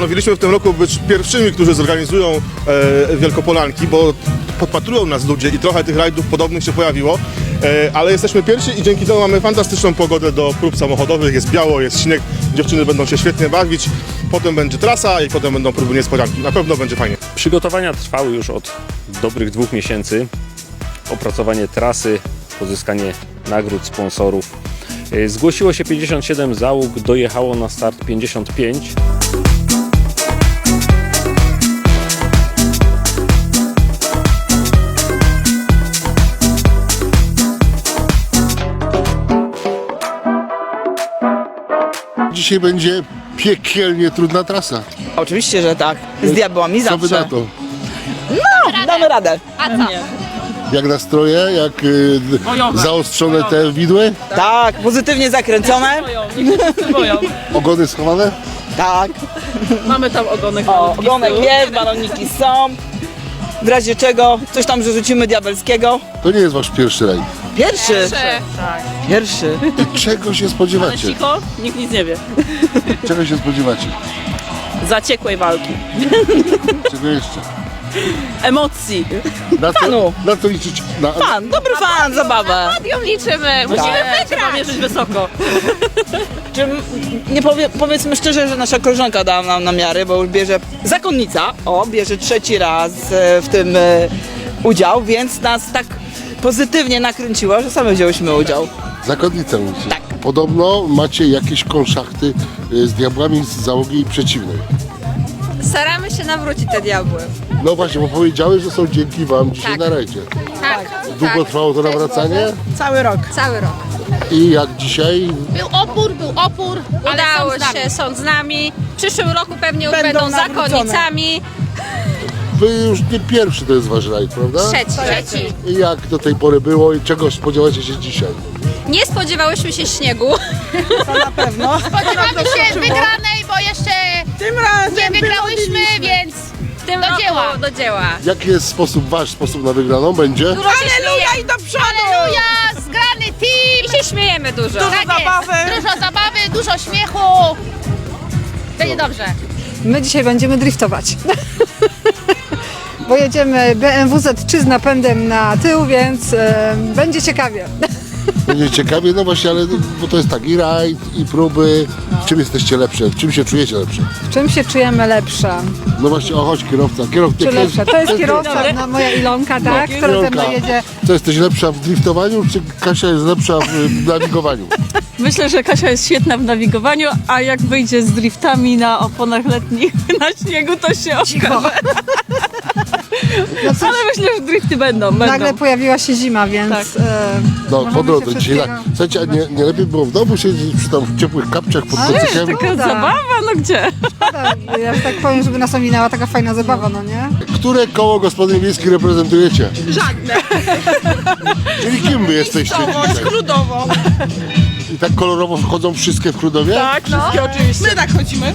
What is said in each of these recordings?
Postanowiliśmy w tym roku być pierwszymi, którzy zorganizują e, Wielkopolanki, bo podpatrują nas ludzie i trochę tych rajdów podobnych się pojawiło, e, ale jesteśmy pierwsi i dzięki temu mamy fantastyczną pogodę do prób samochodowych, jest biało, jest śnieg, dziewczyny będą się świetnie bawić, potem będzie trasa i potem będą próby niespodzianki, na pewno będzie fajnie. Przygotowania trwały już od dobrych dwóch miesięcy. Opracowanie trasy, pozyskanie nagród sponsorów. Y, Zgłosiło się 57 załóg, dojechało na start 55. Dzisiaj będzie piekielnie trudna trasa. Oczywiście, że tak. Z diabłami Co wy na zawsze. to? No, damy radę. Jak nastroje, jak y, zaostrzone te widły, Tak, pozytywnie zakręcone. ogony schowane? Tak. Mamy tam ogonek. O, malutki z ogonek tyłu. jest, baloniki są. W razie czego coś tam rzucimy diabelskiego. To nie jest wasz pierwszy rajd. Pierwszy. Pierwszy. I czego się Ale spodziewacie? cicho, nikt nic nie wie. Czego się spodziewacie? Zaciekłej walki. Czego jeszcze? Emocji. Na to, Fanu. na to liczyć. Na, Fan, dobry fan, zabawę. Ją liczymy. Musimy Tak. Trzeba mierzyć wysoko. Czy m- nie powie, powiedzmy szczerze, że nasza koleżanka dała nam namiary, bo już bierze zakonnica, o, bierze trzeci raz e, w tym e, udział, więc nas tak pozytywnie nakręciła, że same wzięłyśmy udział. zakonnicę mówicie. Tak. Podobno macie jakieś konszachty y, z diabłami z załogi przeciwnej. Staramy się nawrócić te diabły. No właśnie, bo powiedziały, że są dzięki wam dzisiaj Tak. na rajdzie. Tak. Długo trwało to nawracanie? Cały rok. Cały rok. I jak dzisiaj? Był opór, był opór, ale Udało są z nami. się, są z nami. W przyszłym roku pewnie Będą będą, nawrócone. zakonnicami. Wy już nie pierwszy to jest wasz rajd, prawda? Trzeci. Trzeci. I jak do tej pory było i czego spodziewacie się dzisiaj? Nie spodziewałyśmy się śniegu. To na pewno. Spodziewamy się wygranej, bo jeszcze Tym razem nie wygrałyśmy, więc W tym Do roku dzieła. do dzieła. Jaki jest sposób, wasz sposób na wygraną będzie? Dużo się śmieje- i do przodu! Aleluja, zgrany team! I się śmiejemy dużo. Dużo Tak jest. zabawy. Dużo zabawy, dużo śmiechu. Będzie dobrze. My dzisiaj będziemy driftować. Bo jedziemy BMW Z3 z napędem na tył, więc e, będzie ciekawie. Będzie ciekawie, no właśnie, ale bo to jest tak i rajd, i próby. W czym jesteście lepsze? W czym się czujecie lepsze? W czym się czujemy lepsze? No właśnie, o chodź kierowca. Kierowca Czy lepsze? To jest kierowca, no, moja Ilonka, tak? Która ze mną jedzie. Co, jesteś lepsza w driftowaniu, czy Kasia jest lepsza w nawigowaniu? Myślę, że Kasia jest świetna w nawigowaniu, a jak wyjdzie z driftami na oponach letnich na śniegu, to się okaże. No cóż, Ale myślę, że drifty będą. będą. nagle pojawiła się zima, więc Tak. e, No, Możemy po drodze dzisiaj tak. Słuchajcie, a nie, nie lepiej było w domu siedzieć przy tam w ciepłych kapciach pod kocykiem? Taka Szkoda. zabawa, no gdzie? szkoda, ja że tak powiem, żeby nas ominęła taka fajna zabawa, no nie? Które koło gospodyń wiejskich reprezentujecie? Żadne. Czyli kim wy jesteście dzisiaj? Skrótowo. I tak kolorowo wchodzą wszystkie w Krudowie? Tak, wszystkie oczywiście. My tak chodzimy.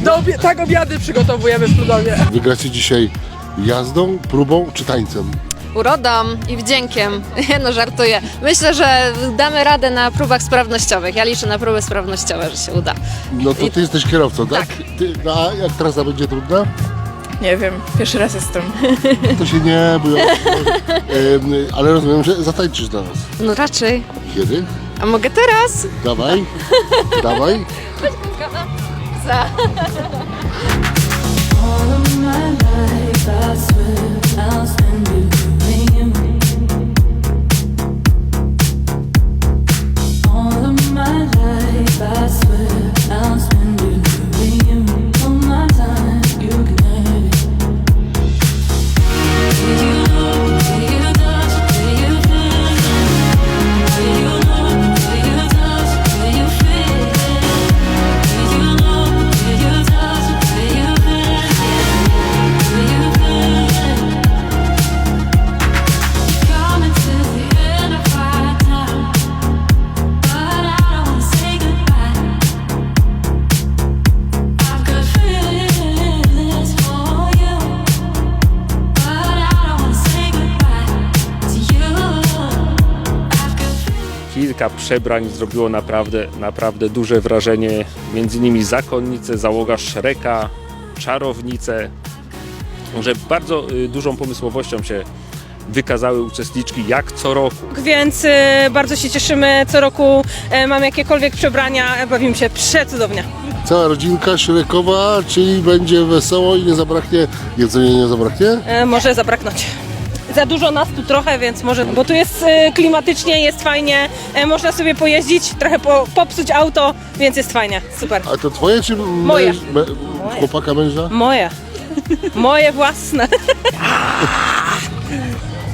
Do obie- tak obiady przygotowujemy w Prudowie. Wygracie dzisiaj jazdą, próbą czy tańcem? urodą i wdziękiem. No żartuję. Myślę, że damy radę na próbach sprawnościowych. Ja liczę na próby sprawnościowe, że się uda. No to ty jesteś kierowcą, tak? Ty, no, a jak trasa będzie trudna? Nie wiem, pierwszy raz jestem. To się nie boją. Ale rozumiem, że zatańczysz dla nas. No raczej. Kiedy? A mogę teraz? Dawaj, dawaj. Za. Kilka przebrań zrobiło naprawdę, naprawdę duże wrażenie. Między innymi zakonnice, załoga Szreka, czarownice. Że bardzo y, dużą pomysłowością się wykazały uczestniczki, jak co roku. Więc e, bardzo się cieszymy. Co roku e, mamy jakiekolwiek przebrania, e, bawimy się przecudownie. Cała rodzinka śrekowa, czyli będzie wesoło i nie zabraknie, jedzenia nie zabraknie? E, może zabraknąć. Za dużo nas tu trochę, więc może, bo tu jest e, klimatycznie, jest fajnie, e, można sobie pojeździć, trochę po, popsuć auto, więc jest fajnie, super. A to twoje czy Moje. męż, mę, chłopaka męża? Moje. Moje własne.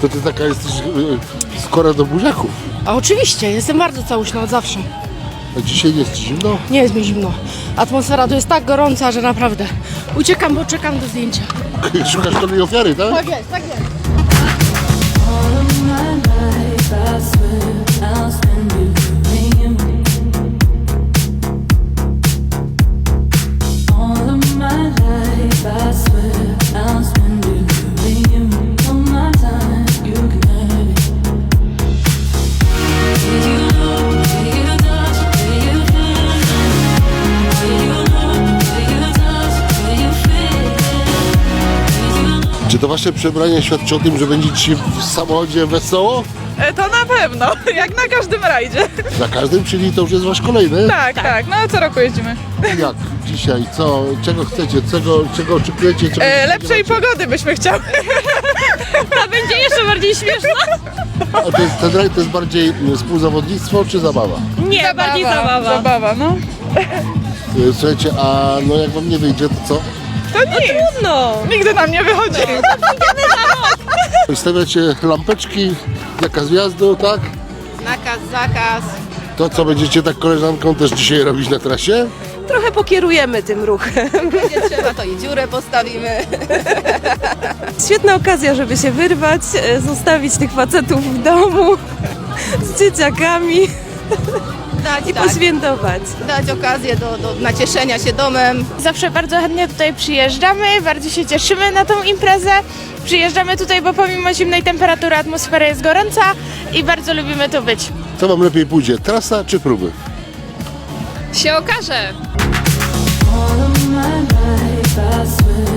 To ty taka jesteś y, skora do buziaków. A oczywiście, jestem bardzo całuśna od zawsze. A dzisiaj nie jest zimno? Nie jest mi zimno. Atmosfera tu jest tak gorąca, że naprawdę uciekam, bo czekam do zdjęcia. Szukasz kolejnej ofiary, tak? Tak jest, tak jest. Czy to wasze przebranie świadczy o tym, że będzie ci w samochodzie wesoło? To na pewno, jak na każdym rajdzie. Na każdym, czyli to już jest wasz kolejny? Tak, tak, no co roku jeździmy. Jak dzisiaj? Co? Czego chcecie? Czego, czego oczekujecie? Czego E, lepszej pogody byśmy chciały. A będzie jeszcze bardziej śmieszno. A to jest, ten rajd to jest bardziej mm, współzawodnictwo czy zabawa? Nie, bardziej zabawa. Zabawa, no. Y, Słuchajcie, a no jak wam nie wyjdzie, to co? To nic. No. Nigdy nam nie wychodzi. Stawiacie lampeczki, zakaz wjazdu, tak? Nakaz, zakaz. To co będziecie tak koleżanką też dzisiaj robić na trasie? Trochę pokierujemy tym ruchem. Nie trzeba, to i dziurę postawimy. Świetna okazja, żeby się wyrwać, e, zostawić tych facetów w domu z dzieciakami Dać, i tak, poświętować. dać okazję do, do nacieszenia się domem. Zawsze bardzo chętnie tutaj przyjeżdżamy, bardzo się cieszymy na tą imprezę. Przyjeżdżamy tutaj, bo pomimo zimnej temperatury atmosfera jest gorąca i bardzo lubimy tu być. Co wam lepiej pójdzie, trasa czy próby? Się okaże. Jest,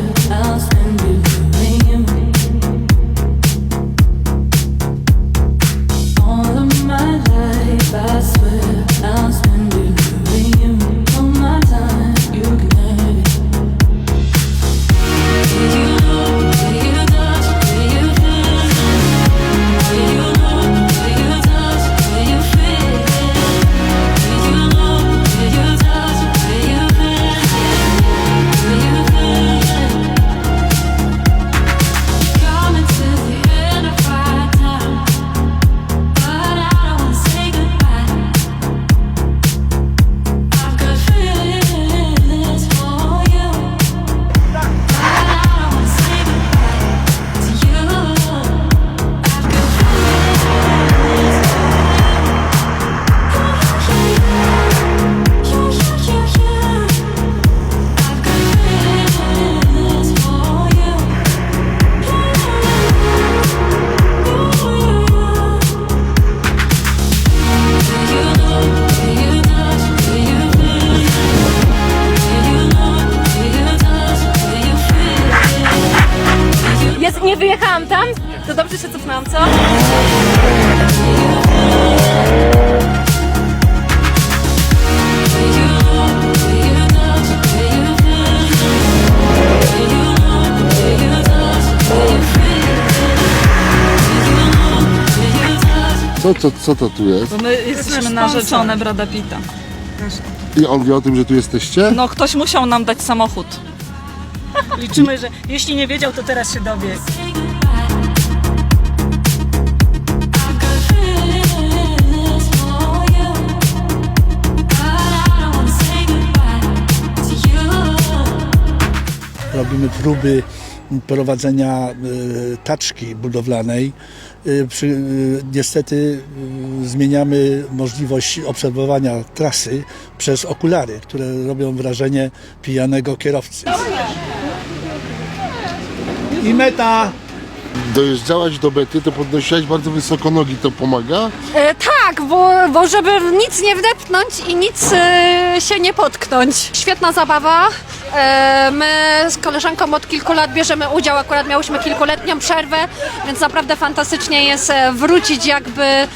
Co, co, co to tu jest? My jesteśmy narzeczone Brada Pita. I on wie o tym, że tu jesteście? No ktoś musiał nam dać samochód. Liczymy, że jeśli nie wiedział, to teraz się dowie. robimy próby prowadzenia y, taczki budowlanej. Y, y, niestety zmieniamy możliwość obserwowania trasy przez okulary, które robią wrażenie pijanego kierowcy. I meta! Dojeżdżałaś do mety, to podnosiłaś bardzo wysoko nogi, to pomaga? E, tak, bo, bo żeby nic nie wdepnąć i nic e, się nie potknąć. Świetna zabawa. E, my z koleżanką od kilku lat bierzemy udział, akurat miałyśmy kilkuletnią przerwę, więc naprawdę fantastycznie jest e, wrócić jakby e,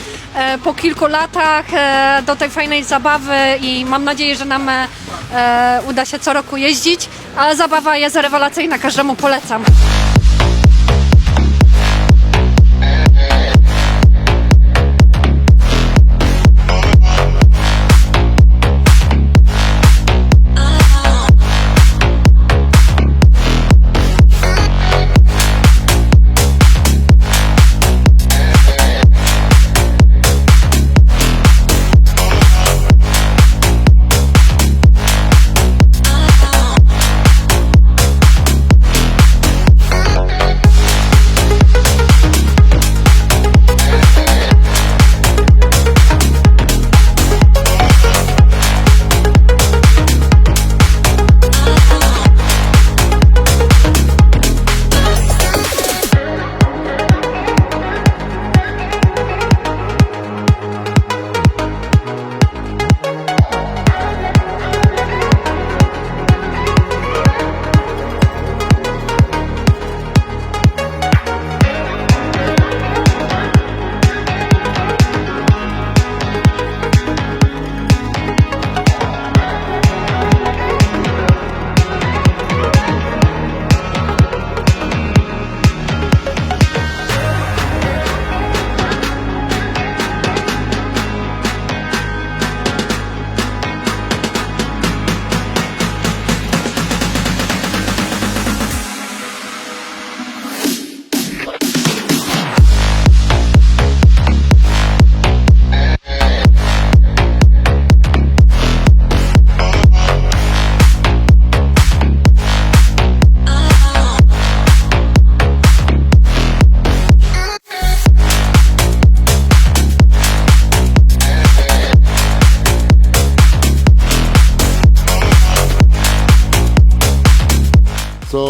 po kilku latach e, do tej fajnej zabawy i mam nadzieję, że nam e, e, uda się co roku jeździć, ale zabawa jest rewelacyjna, każdemu polecam.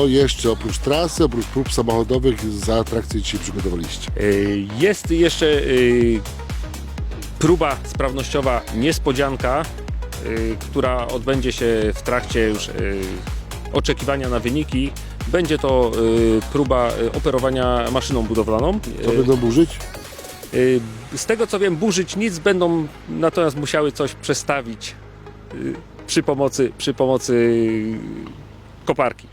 Jeszcze oprócz trasy, oprócz prób samochodowych za atrakcje dzisiaj przygotowaliście? Y, Jest jeszcze y, próba sprawnościowa niespodzianka, y, która odbędzie się w trakcie już oczekiwania na wyniki. Będzie to próba operowania maszyną budowlaną. Co będą burzyć? Z tego co wiem, burzyć nic, będą natomiast musiały coś przestawić przy pomocy, przy pomocy koparki.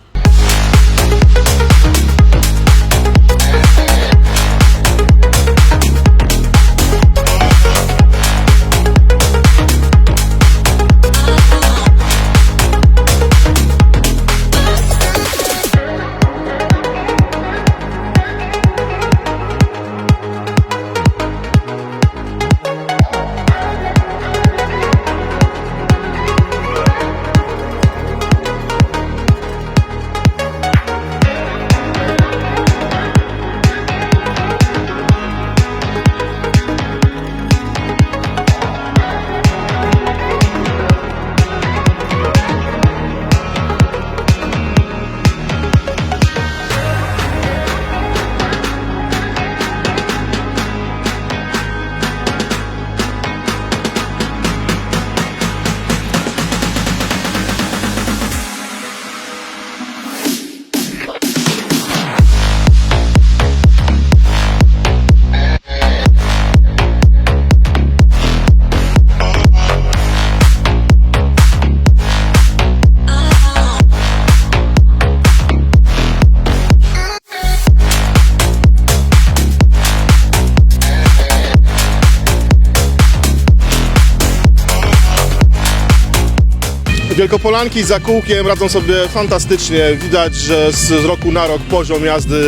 Wielkopolanki za kółkiem radzą sobie fantastycznie. Widać, że z roku na rok poziom jazdy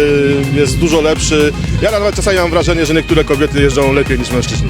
jest dużo lepszy. Ja nawet czasami mam wrażenie, że niektóre kobiety jeżdżą lepiej niż mężczyźni.